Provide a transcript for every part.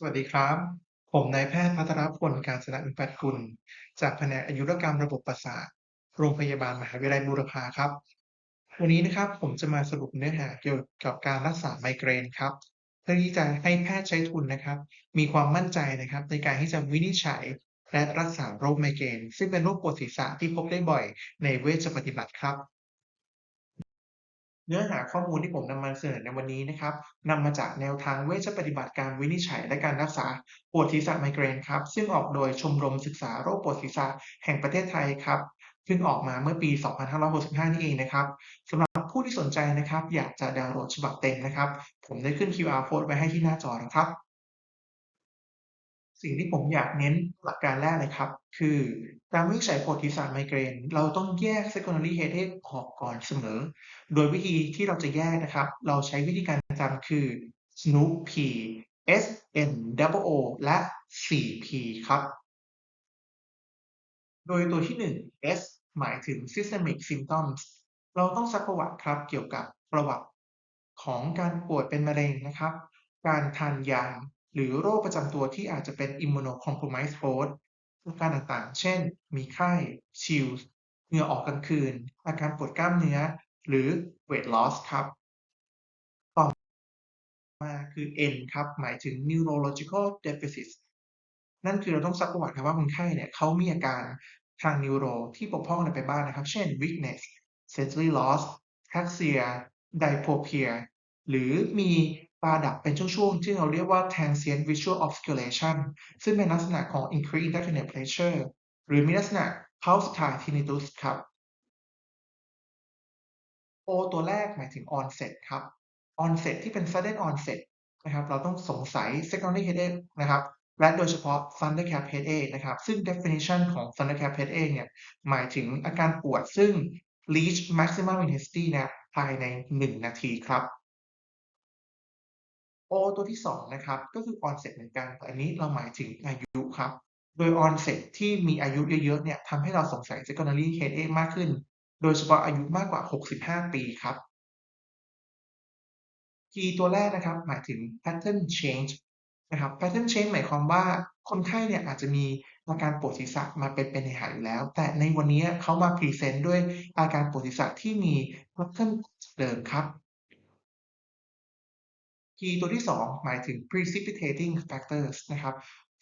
สวัสดีครับ ผมนายแพทย์พัทรพล กาญจนวิพัฒน์กุล จากแผนกอายุรกรรมระบบประสาท โรงพยาบาลมหาวิทยาลัยบูรพาครับ วันนี้นะครับผมจะมาสรุปเนื้อหาเกี่ยวกับการรักษาไมเกรนครับ เพื่อที่จะให้แพทย์ใช้ทุนนะครับ มีความมั่นใจนะครับ ในการที่จะวินิจฉัยและรักษาโรคไมเกรนซึ่งเป็นโรคปวดศีรษะที่พบได้บ่อยในเวชปฏิบัติครับ เนื้อหาข้อมูลที่ผมนำมาเสนอในวันนี้นะครับนำมาจากแนวทางเวชปฏิบัติการวินิจฉัยและการรักษาปวดศีรษะไมเกรนครับ ซึ่งออกโดยชมรมศึกษาโรคปวดศีรษะแห่งประเทศไทยครับซึ่งออกมาเมื่อปี 2565 นี่เองนะครับสำหรับผู้ที่สนใจนะครับ อยากจะดาวน์โหลดฉบับเต็มนะครับ ผมได้ขึ้น QR code ไว้ให้ที่หน้าจอนะครับ สิ่งที่ผมอยากเน้นหลักการแรกเลยครับ คือการวินิจฉัยปวดศีรษะไมเกรน เราต้องแยก secondary headache ออกก่อนเสมอ โดยวิธีที่เราจะแยกนะครับ เราใช้วิธีการจำคือ SNOOP P S N O O และ 4P ครับ โดยตัวที่ 1 S หมายถึง systemic symptoms เราต้องซักประวัติครับเกี่ยวกับประวัติของการป่วยเป็นมะเร็งนะครับ การทานยา หรือโรคประจำตัวที่อาจจะเป็น immunocompromised host อาการต่างๆ เช่น มีไข้ chills เหงื่อออกกลางคืน อาการปวดกล้ามเนื้อ หรือ weight loss ครับ ต่อมาคือ N ครับ หมายถึง neurological deficit นั่นคือเราต้องซักประวัติครับว่าคนไข้เนี่ยเขามีอาการทางนิวโรที่บกพร่องอะไรไปบ้างนะครับ เช่น weakness sensory loss ataxia diplopia หรือมี ตาดับเป็นช่วงๆ ที่เราเรียกว่า transient visual obscuration ซึ่งเป็นลักษณะของ increased intracranial pressure หรือมีลักษณะ pulsatile tinnitus ครับ O ตัวแรกหมายถึง onset ครับ onset ที่เป็น sudden onset นะครับ เราต้องสงสัย secondary headache นะครับ และโดยเฉพาะ thunderclap headache นะครับ ซึ่ง definition ของ thunderclap headache เนี่ย หมายถึงอาการปวดซึ่ง reach maximum intensity เนี่ยภายใน 1 นาทีครับ O ตัวที่2นะครับก็คือ onset เหมือนกันแต่อันนี้เราหมายถึงอายุครับ โดย onset ที่มีอายุเยอะๆเนี่ยทำให้เราสงสัย secondary headache มากขึ้น โดยเฉพาะอายุมากกว่า 65 ปีครับ P ตัวแรกนะครับหมายถึง pattern change นะครับ pattern change หมายความว่าคนไข้เนี่ยอาจจะมีอาการปวดศีรษะมาเป็นเป็นหายอยู่แล้ว แต่ในวันนี้เขามาพรีเซนต์ด้วยอาการปวดศีรษะที่มี pattern เดิมครับ P ตัวที่ 2 หมายถึง precipitating factors นะครับ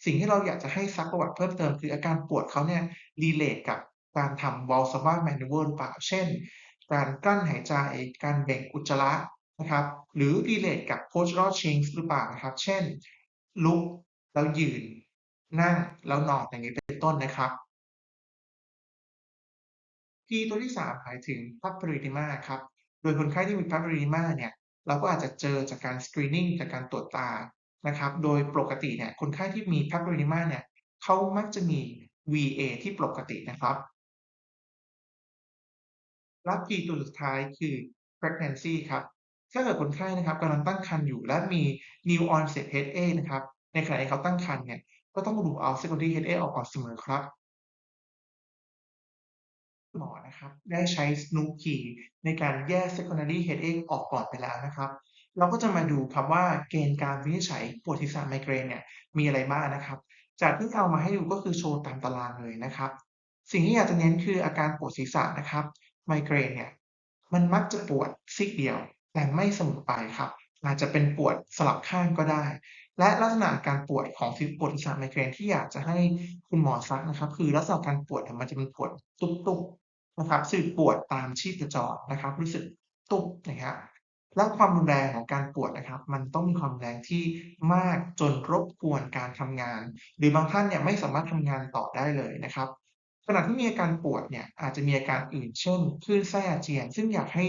สิ่งที่เราอยากจะให้ซักประวัติเพิ่มเติมคืออาการปวดเขาเนี่ย relate กับการทำ Valsalva maneuver หรือเปล่า เช่น การกลั้นหายใจ การเบ่งอุจจาระนะครับ หรือ relate กับ postural change หรือเปล่านะครับ เช่น ลุกแล้วยืน นั่งแล้วนอนอย่างนี้เป็นต้นนะครับ P ตัวที่ 3 หมายถึง papilledema ครับ โดยคนไข้ที่มี papilledema เนี่ย เราก็อาจจะเจอจากการ screening จากการตรวจตานะครับ โดยปกติเนี่ยคนไข้ที่มี papilledema เนี่ยเขามักจะมี VA ที่ปกตินะครับและ P ตัวสุดท้ายคือ pregnancy ครับถ้าเกิดคนไข้นะครับกำลังตั้งครรภ์อยู่และมี new onset headache นะครับในขณะที่เขาตั้งครรภ์เนี่ยก็ต้องดูเอา secondary headache ออกก่อนเสมอครับ หมอนะครับได้ใช้ SNOOP key ในการแยก secondary headache ออกก่อนไปแล้วนะครับ เราก็จะมาดูครับว่าเกณฑ์การวินิจฉัยปวดศีรษะไมเกรนเนี่ยมีอะไรบ้างนะครับ จากที่เอามาให้ดูก็คือโชว์ตามตารางเลยนะครับ สิ่งที่อยากจะเน้นคืออาการปวดศีรษะนะครับไมเกรนเนี่ยมันมักจะปวดซีกเดียว แต่ไม่สมอไปครับ อาจจะเป็นปวดสลับข้างก็ได้ และลักษณะการปวดของปวดศีรษะไมเกรนที่อยากจะให้คุณหมอซักนะครับ คือลักษณะการปวดมันจะเป็นปวดตุ๊บ นะครับสึกปวดตามชีพจรนะครับ รู้สึกตุ๊บนะครับและความรุนแรงของการปวดนะครับ มันต้องมีความแรงที่มากจนรบกวนการทำงาน หรือบางท่านเนี่ยไม่สามารถทำงานต่อได้เลยนะครับขณะที่มีอาการปวดเนี่ยอาจจะมีอาการอื่นเช่นคลื่นไส้อาเจียน ซึ่งอยากให้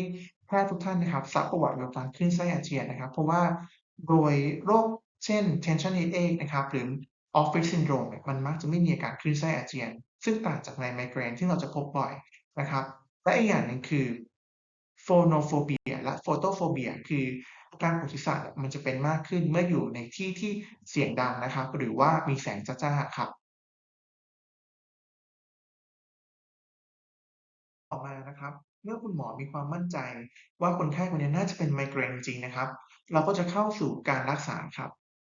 แพทย์ทุกท่านนะครับซักประวัติเกี่ยวกับการคลื่นไส้อาเจียนนะครับ เพราะว่าโดยโรคเช่น tension headache นะครับหรือ office syndrome มันมักจะไม่มีอาการคลื่นไส้อาเจียน ซึ่งต่างจากในไมเกรนที่เราจะพบบ่อย นะครับและอีกอย่างหนึ่งคือ phonophobia และ photophobia คืออาการปวดศีรษะมันจะเป็นมากขึ้นเมื่ออยู่ในที่ที่เสียงดังนะครับ หรือว่ามีแสงจ้าๆครับ ต่อมานะครับ เมื่อคุณหมอมีความมั่นใจ ว่าคนไข้คนนี้น่าจะเป็นไมเกรนจริงนะครับ เราก็จะเข้าสู่การรักษาครับ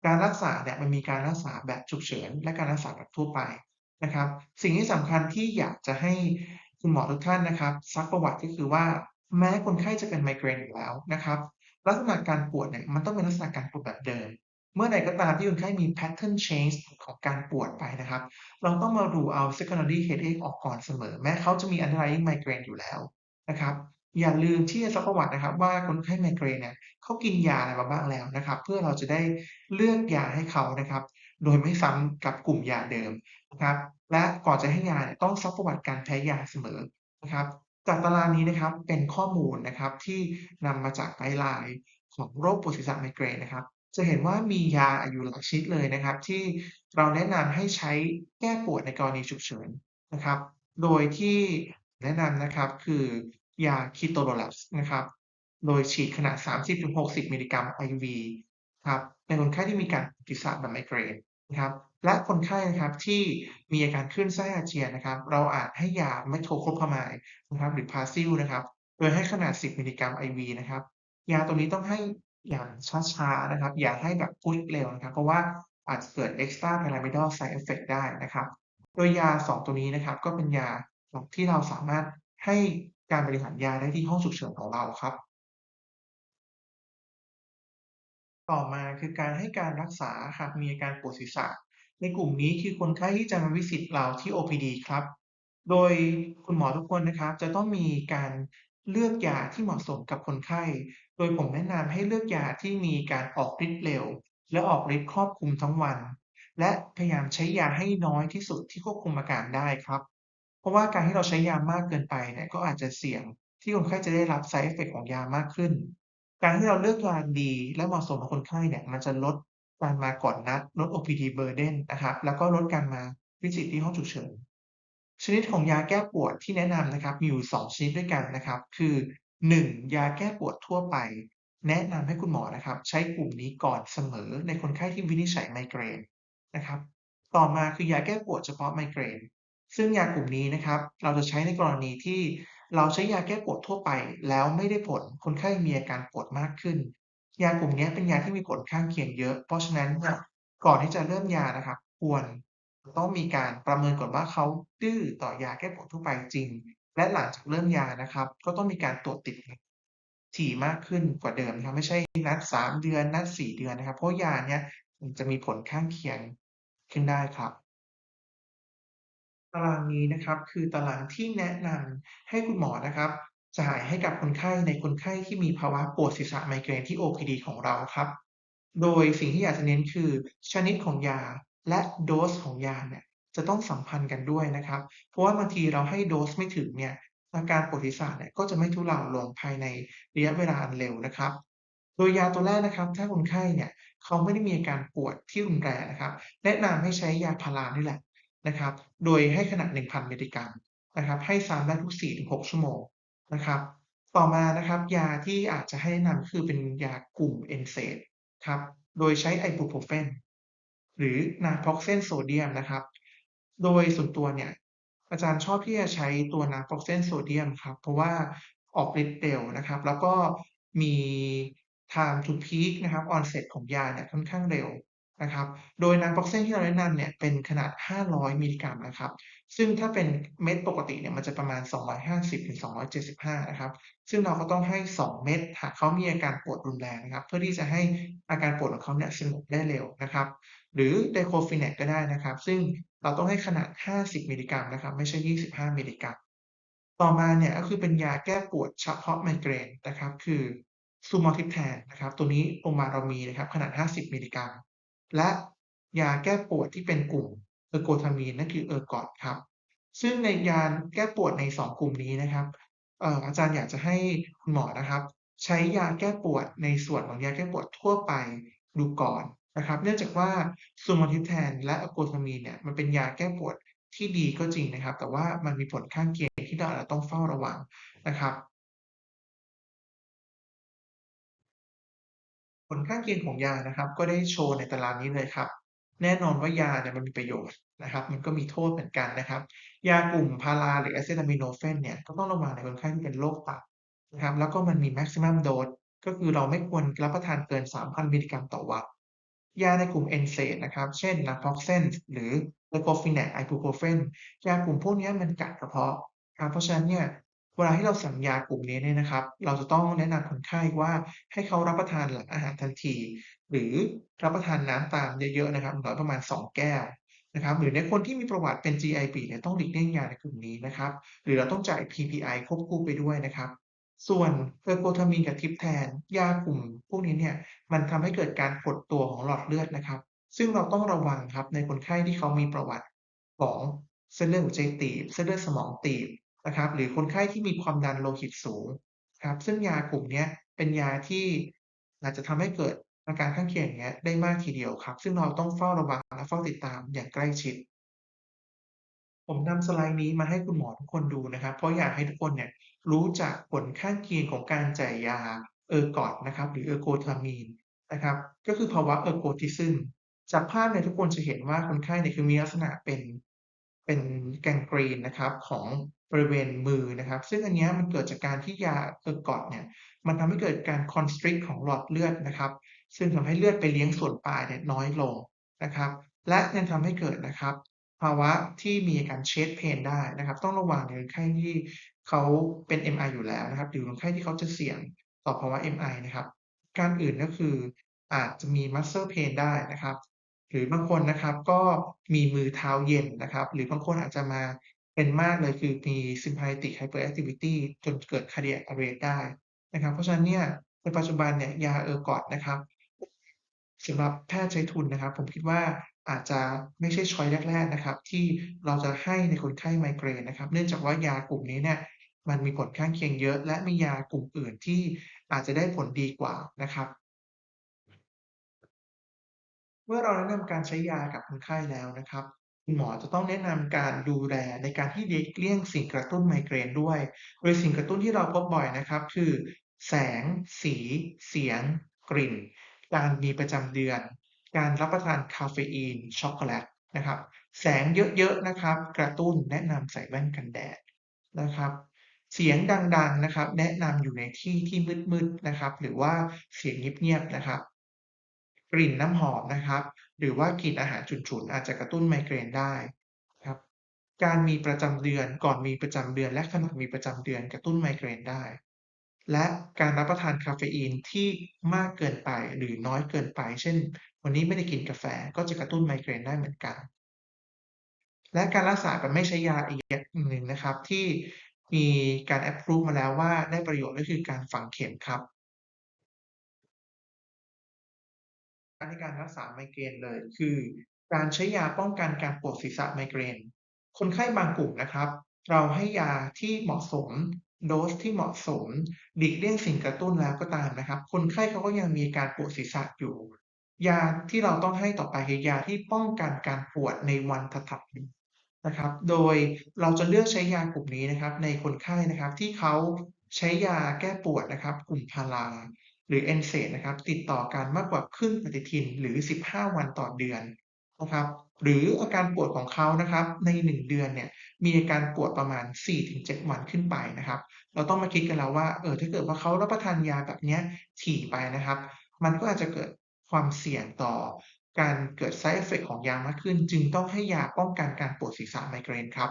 การรักษาเนี่ยมันมีการรักษาแบบฉุกเฉิน และการรักษาแบบทั่วไปนะครับ สิ่งที่สำคัญที่อยากจะให้ คุณหมอทุกท่านนะครับซักประวัติก็คือว่าแม้คนไข้จะเป็นไมเกรนอยู่แล้วนะครับลักษณะการปวดเนี่ยมันต้องเป็นลักษณะการปวดแบบเดิม เมื่อใดก็ตามที่คนไข้มี pattern change ของการปวดไปนะครับ เราต้องมาดูเอา secondary headache ออกก่อนเสมอ แม้เขาจะมี underlying migraine อยู่แล้วนะครับอย่าลืมที่จะซักประวัตินะครับ ว่าคนไข้ไมเกรนเนี่ยเขากินยาอะไรมาบ้างแล้วนะครับ เพื่อเราจะได้เลือกยาให้เขานะครับ โดยไม่ซ้ำกับกลุ่มยาเดิมนะครับ และก่อนจะให้ยาต้องซักประวัติการแพ้ยาเสมอนะครับจากตารางนี้นะครับเป็นข้อมูลนะครับที่นำมาจากไกด์ไลน์ของโรคปวดศีรษะไมเกรนนะครับ จะเห็นว่ามียาอยู่หลายชนิดเลยนะครับ ที่เราแนะนำให้ใช้แก้ปวดในกรณีฉุกเฉินนะครับ โดยที่แนะนำนะครับคือยา Ketorolac นะครับ โดยฉีดขนาด 30-60 มิลลิกรัม IV ครับในคนไข้ที่มีการปวดศีรษะแบบไมเกรน ครับและคนไข้นะครับที่มีอาการคลื่นไส้อาเจียนนะครับ เราอาจให้ยา Metoclopramide นะครับหรือ Paxil นะครับ โดยให้ขนาด 10 มิลลิกรัม IV นะครับ ยาตัวนี้ต้องให้อย่างช้าๆนะครับ อย่าให้แบบพุชเร็วนะครับ เพราะว่าอาจจะเกิด extra pyramidal side effect ได้นะครับ โดยยา 2 ตัวนี้นะครับ ก็เป็นยาที่เราสามารถให้การบริหารยาได้ที่ห้องฉุกเฉินของเราครับ ต่อมาคือการให้การรักษาหากมีอาการปวดศีรษะ ในกลุ่มนี้คือคนไข้ที่จะมาวิสิตเราที่ OPD ครับ โดยคุณหมอทุกคนนะครับ จะต้องมีการเลือกยาที่เหมาะสมกับคนไข้ โดยผมแนะนำให้เลือกยาที่มีการออกฤทธิ์เร็ว และออกฤทธิ์ครอบคลุมทั้งวัน และพยายามใช้ยาให้น้อยที่สุดที่ควบคุมอาการได้ครับ เพราะว่าการที่เราใช้ยามากเกินไปเนี่ยก็อาจจะเสี่ยงที่คนไข้จะได้รับ side effect ของยามากขึ้น การที่เราเลือกยาดีและเหมาะสมกับคนไข้เนี่ย มันจะลดการมาก่อนนัด ลด OPD burden นะครับ แล้วก็ลดการมาวิสิตที่ห้องฉุกเฉิน ชนิดของยาแก้ปวดที่แนะนำนะครับ มีอยู่ 2 ชนิดด้วยกันนะครับ คือ 1. ยาแก้ปวดทั่วไป แนะนำให้คุณหมอนะครับ ใช้กลุ่มนี้ก่อนเสมอในคนไข้ที่วินิจฉัยไมเกรนนะครับ ต่อมาคือยาแก้ปวดเฉพาะไมเกรน ซึ่งยากลุ่มนี้นะครับ เราจะใช้ในกรณีที่ เราใช้ยาแก้ปวดทั่วไปแล้วไม่ได้ผลคนไข้มีอาการปวดมากขึ้น ยากลุ่มนี้เป็นยาที่มีผลข้างเคียงเยอะ เพราะฉะนั้นเนี่ยก่อนที่จะเริ่มยานะครับควรต้องมีการประเมินก่อนว่าเขาดื้อต่อยาแก้ปวดทั่วไปจริง และหลังจากเริ่มยานะครับ ก็ต้องมีการตรวจติดถี่มากขึ้นกว่าเดิมนะครับไม่ใช่นัด 3 เดือนนัด 4 เดือนนะครับ เพราะยาเนี้ยมันจะมีผลข้างเคียงขึ้นได้ครับ ตารางนี้นะครับ คือตารางที่แนะนำให้คุณหมอนะครับจ่ายให้กับคนไข้ในคนไข้ที่มีภาวะปวดศีรษะไมเกรนที่ OPD ของเราครับ โดยสิ่งที่อยากจะเน้นคือชนิดของยาและโดสของยาเนี่ยจะต้องสัมพันธ์กันด้วยนะครับ เพราะว่าบางทีเราให้โดสไม่ถึงเนี่ยอาการปวดศีรษะเนี่ยก็จะไม่ทุเลาลงภายในระยะเวลาอันเร็วนะครับ โดยยาตัวแรกนะครับ ถ้าคนไข้เนี่ยเขาไม่ได้มีอาการปวดที่รุนแรงนะครับ แนะนำให้ใช้ยาพารานี่แหละ นะครับ โดยให้ขนาด 1,000 มิลลิกรัมนะครับ ให้ซ้ำได้ทุก 4-6 ชั่วโมงนะครับ ต่อมานะครับยาที่อาจจะให้แนะนำคือเป็นยากลุ่ม NSAID ครับ โดยใช้ Ibuprofen หรือ Naproxen โซเดียมนะครับ โดยส่วนตัวเนี่ยอาจารย์ชอบที่จะใช้ตัว Naproxen โซเดียมครับ เพราะว่าออกฤทธิ์เร็วนะครับ แล้วก็มี time to peak นะครับ onset ของยาเนี่ยค่อนข้างเร็ว นะครับ โดย Naproxen ที่เราแนะนำเนี่ยเป็นขนาด 500 มิลลิกรัมนะครับ ซึ่งถ้าเป็นเม็ดปกติเนี่ยมันจะประมาณ 250-275 นะครับ ซึ่งเราก็ต้องให้ 2 เม็ดหากเขามีอาการปวดรุนแรงนะครับ เพื่อที่จะให้อาการปวดของเขาเนี่ยสงบได้เร็วนะครับ หรือ Diclofenac ก็ได้นะครับ ซึ่งเราต้องให้ขนาด 50 มิลลิกรัมนะครับ ไม่ใช่ 25 มิลลิกรัม ต่อมาเนี่ยก็คือเป็นยาแก้ปวดเฉพาะไมเกรนนะครับ คือ Sumatriptan นะครับ ตัวนี้โรงพยาเรามีนะครับ ขนาด 50 มิลลิกรัม และยาแก้ปวดที่เป็นกลุ่ม Ergotamine นั่นคือ Ergot ครับ ซึ่งในยาแก้ปวดใน 2 กลุ่มนี้นะครับอาจารย์อยากจะให้คุณหมอนะครับ ใช้ยาแก้ปวดในส่วนของยาแก้ปวดทั่วไปดูก่อนนะครับ เนื่องจากว่า Sumatriptan และ Ergotamine เนี่ยมันเป็นยาแก้ปวดที่ดีก็จริงนะครับ แต่ว่ามันมีผลข้างเคียงที่เราต้องเฝ้าระวังนะครับ ผลข้างเคียงของยานะครับ ก็ได้โชว์ในตารางนี้เลยครับ แน่นอนว่ายาเนี่ยมันมีประโยชน์นะครับ มันก็มีโทษเหมือนกันนะครับ ยากลุ่มพาราหรือ Acetaminophen เนี่ยก็ต้องระวังในคนไข้ที่เป็นโรคตับนะครับ แล้วก็มันมี maximum dose ก็คือเราไม่ควรรับประทานเกิน 3,000 มิลลิกรัมต่อวัน ยาในกลุ่ม NSAID นะครับ เช่น Naproxen หรือ Diclofenac Ibuprofen ยากลุ่มพวกนี้มันกัดกระเพาะครับเพราะฉะนั้นเนี่ย เวลาที่เราสั่งยากลุ่มนี้เนี่ยนะครับ เราจะต้องแนะนำคนไข้ว่าให้เขารับประทานหลังอาหารทันที หรือรับประทานน้ำตามเยอะๆนะครับน้อยประมาณ 2 แก้วนะครับ หรือในคนที่มีประวัติเป็น GIP เนี่ยต้องหลีกเลี่ยงยาในกลุ่มนี้นะครับ หรือเราต้องจ่าย PPI ควบคู่ไปด้วยนะครับส่วน Ergotamine กับ Triptan ยากลุ่มพวกนี้เนี่ยมันทำให้เกิดการหดตัวของหลอดเลือดนะครับ ซึ่งเราต้องระวังครับในคนไข้ที่เขามีประวัติของเส้นเลือดหัวใจตีบ เส้นเลือดสมองตีบ นะครับ หรือคนไข้ที่มีความดันโลหิตสูงครับ ซึ่งยากลุ่มนี้เป็นยาที่อาจจะทำให้เกิดอาการข้างเคียงอย่างเงี้ยได้มากทีเดียวครับ ซึ่งเราต้องเฝ้าระวังและเฝ้าติดตามอย่างใกล้ชิด ผมนำสไลด์นี้มาให้คุณหมอทุกคนดูนะครับ เพราะอยากให้ทุกคนเนี่ยรู้จักผลข้างเคียงของการจ่ายยา ERGOT นะครับ หรือ Ergotamine นนะครับ ก็คือภาวะ Ergotism จากภาพเนี่ยทุกคนจะเห็นว่าคนไข้เนี่ยคือมีลักษณะเป็นเป็น gangrene นะครับของ บริเวณมือนะครับ ซึ่งอันนี้มันเกิดจากการที่ยา ERGOT เนี่ยมันทำให้เกิดการ constrict ของหลอดเลือดนะครับ ซึ่งทำให้เลือดไปเลี้ยงส่วนปลายเนี่ยน้อยลงนะครับ และยังทำให้เกิดนะครับ ภาวะที่มีอาการ chest pain ได้นะครับ ต้องระวังในคนไข้ที่เขาเป็น MI อยู่แล้วนะครับหรือคนไข้ที่เขาจะเสี่ยงต่อภาวะ MI นะครับ การอื่นก็คืออาจจะมี muscle pain ได้นะครับ หรือบางคนนะครับก็มีมือเท้าเย็นนะครับ หรือบางคนอาจจะมา เป็นมากเลยคือมี sympathetic hyperactivity จนเกิด cardiac arrest ได้นะครับ เพราะฉะนั้นเนี่ยในปัจจุบันเนี่ยยา ERGOT นะครับสำหรับแพทย์ใช้ทุนนะครับ ผมคิดว่าอาจจะไม่ใช่ช้อยแรก ๆนะครับ ที่เราจะให้ในคนไข้ไมเกรนนะครับ เนื่องจากว่ายากลุ่มนี้เนี่ยมันมีผลข้างเคียงเยอะ และมียากลุ่มอื่นที่อาจจะได้ผลดีกว่านะครับ เมื่อเราแนะนำการใช้ยากับคนไข้แล้วนะครับ คุณหมอจะต้องแนะนำการดูแลในการที่หลีกเลี่ยงสิ่งกระตุ้นไมเกรนด้วย โดยสิ่งกระตุ้นที่เราพบบ่อยนะครับ คือ แสง สี เสียง กลิ่น การมีประจำเดือน การรับประทานกาเฟอีน ช็อกโกแลตนะครับ แสงเยอะๆนะครับ กระตุ้นแนะนำใส่แว่นกันแดดนะครับ เสียงดังๆนะครับ แนะนำอยู่ในที่ที่มืดๆนะครับ หรือว่าเสียงเงียบๆนะครับ กลิ่นน้ำหอมนะครับ หรือว่ากลิ่นอาหารฉุนๆอาจจะกระตุ้นไมเกรนได้ครับการมีประจำเดือนก่อนมีประจำเดือน และขณะมีประจำเดือนกระตุ้นไมเกรนได้ และการรับประทานกาเฟอีนที่มากเกินไปหรือน้อยเกินไป เช่น วันนี้ไม่ได้กินกาแฟก็จะกระตุ้นไมเกรนได้เหมือนกัน และการรักษาแบบไม่ใช้ยาอีกอย่างหนึ่งนะครับที่มีการ approve มาแล้วว่าได้ประโยชน์ก็คือการฝังเข็มครับ ในการรักษาไมเกรนเลย คือการใช้ยาป้องกันการปวดศีรษะไมเกรน คนไข้บางกลุ่มนะครับ เราให้ยาที่เหมาะสม โดสที่เหมาะสมหลีกเลี่ยงสิ่งกระตุ้นแล้วก็ตามนะครับ คนไข้เขาก็ยังมีการปวดศีรษะอยู่ ยาที่เราต้องให้ต่อไปคือยาที่ป้องกันการปวดในวันถัดไปนะครับ โดยเราจะเลือกใช้ยากลุ่มนี้นะครับ ในคนไข้นะครับที่เขาใช้ยาแก้ปวดนะครับ กลุ่มพารา หรือ NSAID นะครับ ติดต่อกันมากกว่าครึ่งปฏิทินหรือ 15 วันต่อเดือนนะครับ หรืออาการปวดของเขานะครับ ใน 1 เดือนเนี่ย มีอาการปวดประมาณ 4-7 วันขึ้นไปนะครับ เราต้องมาคิดกันแล้วว่า เออ ถ้าเกิดว่าเขารับประทานยาแบบนี้ถี่ไปนะครับ มันก็อาจจะเกิดความเสี่ยงต่อการเกิด side effect ของยามากขึ้น จึงต้องให้ยาป้องกันการปวดศีรษะไมเกรนครับ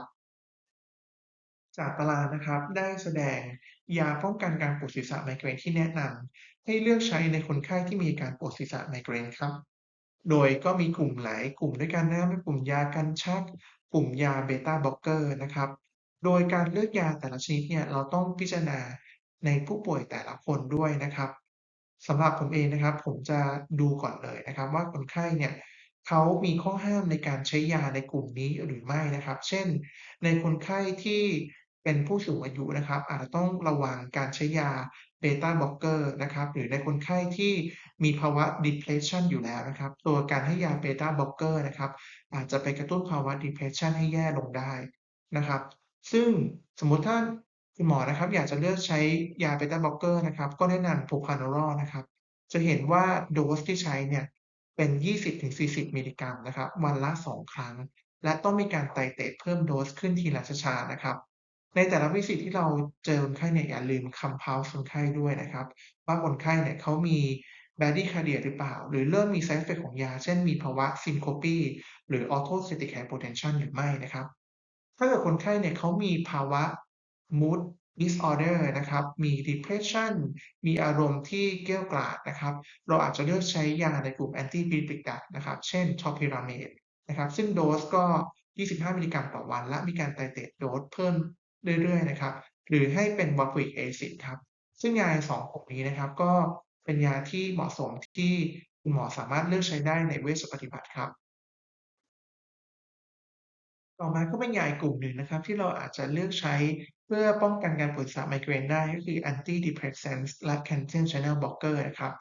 จากตารางนะครับได้แสดงยาป้องกันการปวดศีรษะไมเกรนที่แนะนำ ให้เลือกใช้ในคนไข้ที่มีการปวดศีรษะไมเกรนครับ โดยก็มีกลุ่มหลายกลุ่มด้วยกันนะครับเป็นกลุ่มยากันชัก กลุ่มยา Beta Blocker นะครับ โดยการเลือกยาแต่ละชนิดเนี่ยเราต้องพิจารณาในผู้ป่วยแต่ละคนด้วยนะครับสำหรับผมเองนะครับ ผมจะดูก่อนเลยนะครับ ว่าคนไข้เนี่ยเขามีข้อห้ามในการใช้ยาในกลุ่มนี้หรือไม่นะครับ เช่น ในคนไข้ที่ เป็นผู้สูงอายุนะครับ อาจจะต้องระวังการใช้ยา Beta Blocker นะครับหรือในคนไข้ที่มีภาวะ depression อยู่แล้วนะครับ ตัวการให้ยา Beta Blocker นะครับ อาจจะไปกระตุ้นภาวะ depression ให้แย่ลงได้นะครับ ซึ่งสมมติถ้าคุณหมอนะครับ อยากจะเลือกใช้ยา Beta Blocker นะครับ ก็แนะนำ Propranolol นะครับ จะเห็นว่าโดสที่ใช้เนี่ยเป็น 20-40 มิลลิกรัมนะครับ วันละ 2 ครั้ง และต้องมีการไตเตรตเพิ่มโดสขึ้นทีละช้าๆนะครับ ในแต่ละวิสิตที่เราเจอคนไข้เนี่ยอย่าลืม Compulse คนไข้ด้วยนะครับ ว่าคนไข้เนี่ยเขามี bradycardia หรือเปล่า หรือเริ่มมี side effect ของยา เช่นมีภาวะ syncope หรือ orthostatic hypotension หรือไม่นะครับ ถ้าเกิดคนไข้เนี่ยเขามีภาวะ mood disorder นะครับ มี depression มีอารมณ์ที่เกรี้ยวกราดนะครับ เราอาจจะเลือกใช้ยาในกลุ่ม anti-platelet นะครับ เช่น topiramate นะครับ ซึ่งโดสก็ 25 มิลลิกรัมต่อวัน และมีการ titrate โดสเพิ่ม เรื่อยๆนะครับ หรือให้เป็น valproic acid ครับ ซึ่งยา2กลุ่มนี้นะครับ ก็เป็นยาที่เหมาะสมที่คุณหมอสามารถเลือกใช้ได้ในเวชปฏิบัติครับ ต่อมาก็เป็นยาอีกกลุ่มหนึ่งนะครับ ที่เราอาจจะเลือกใช้เพื่อป้องกันการปวดศีรษะไมเกรนได้ก็คือ antidepressants และ calcium channel blocker นะครับ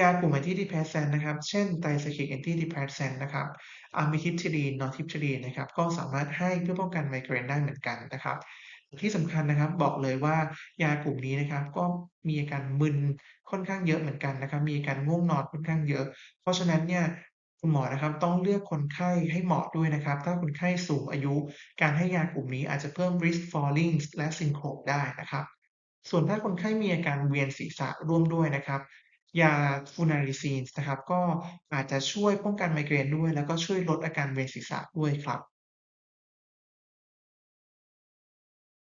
ยากลุ่ม antidepressant นะครับ เช่น tricyclic antidepressant นะครับ amitriptyline nortriptyline นะครับ ก็สามารถให้เพื่อป้องกันไมเกรนได้เหมือนกันนะครับ ที่สำคัญนะครับบอกเลยว่ายากลุ่มนี้นะครับ ก็มีอาการมึนค่อนข้างเยอะเหมือนกันนะครับ มีอาการง่วงนอนค่อนข้างเยอะ เพราะฉะนั้นเนี่ยคุณหมอนะครับต้องเลือกคนไข้ให้เหมาะด้วยนะครับ ถ้าคนไข้สูงอายุ การให้ยากลุ่มนี้อาจจะเพิ่ม risk falling และ syncope ได้นะครับ ส่วนถ้าคนไข้มีอาการเวียนศีรษะร่วมด้วยนะครับยา flunarizine นะครับ ก็อาจจะช่วยป้องกันไมเกรนด้วย แล้วก็ช่วยลดอาการเวียนศีรษะด้วยครับ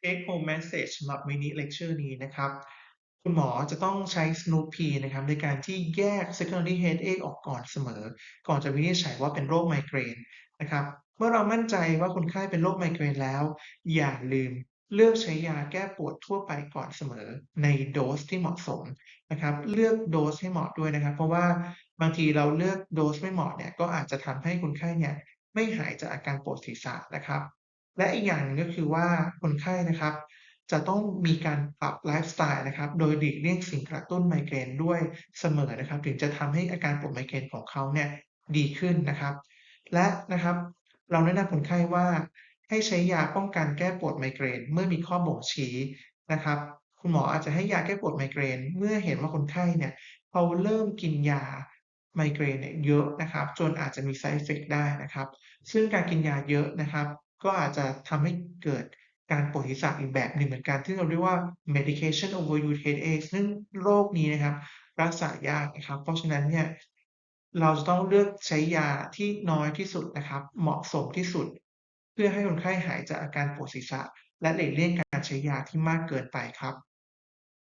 take home message สำหรับมินิเลกเชอร์นี้นะครับ คุณหมอจะต้องใช้ Snoop นะครับในการที่แยก secondary headache ออกก่อนเสมอ ก่อนจะวินิจฉัยว่าเป็นโรคไมเกรนนะครับ เมื่อเรามั่นใจว่าคนไข้เป็นโรคไมเกรนแล้ว อย่าลืมเลือกใช้ยาแก้ปวดทั่วไปก่อนเสมอในโดสที่เหมาะสมนะครับ เลือกโดสให้เหมาะด้วยนะครับ เพราะว่าบางทีเราเลือกโดสไม่เหมาะเนี่ยก็อาจจะทำให้คนไข้เนี่ยไม่หายจากอาการปวดศีรษะนะครับ และอีกอย่างนึงก็คือว่าคนไข้นะครับ จะต้องมีการปรับไลฟ์สไตล์นะครับ โดยหลีกเลี่ยงสิ่งกระตุ้นไมเกรนด้วยเสมอนะครับ ถึงจะทำให้อาการปวดไมเกรนของเขาเนี่ยดีขึ้นนะครับ และนะครับเราแนะนำคนไข้ว่าให้ใช้ยาป้องกันแก้ปวดไมเกรน เมื่อมีข้อบ่งชี้นะครับ คุณหมออาจจะให้ยาแก้ปวดไมเกรน เมื่อเห็นว่าคนไข้เนี่ยเขาเริ่มกินยาไมเกรนเนี่ยเยอะนะครับ จนอาจจะมี side effect ได้นะครับ ซึ่งการกินยาเยอะนะครับ ก็อาจจะทำให้เกิดการปวดศีรษะอีกแบบหนึ่งเหมือนกันที่เราเรียกว่า medication overuse headache ซึ่งโรคนี้นะครับรักษายากนะครับ เพราะฉะนั้นเนี่ยเราจะต้องเลือกใช้ยาที่น้อยที่สุดนะครับ เหมาะสมที่สุด เพื่อให้คนไข้หายจากอาการปวดศีรษะ และหลีกเลี่ยงการใช้ยาที่มากเกินไปครับ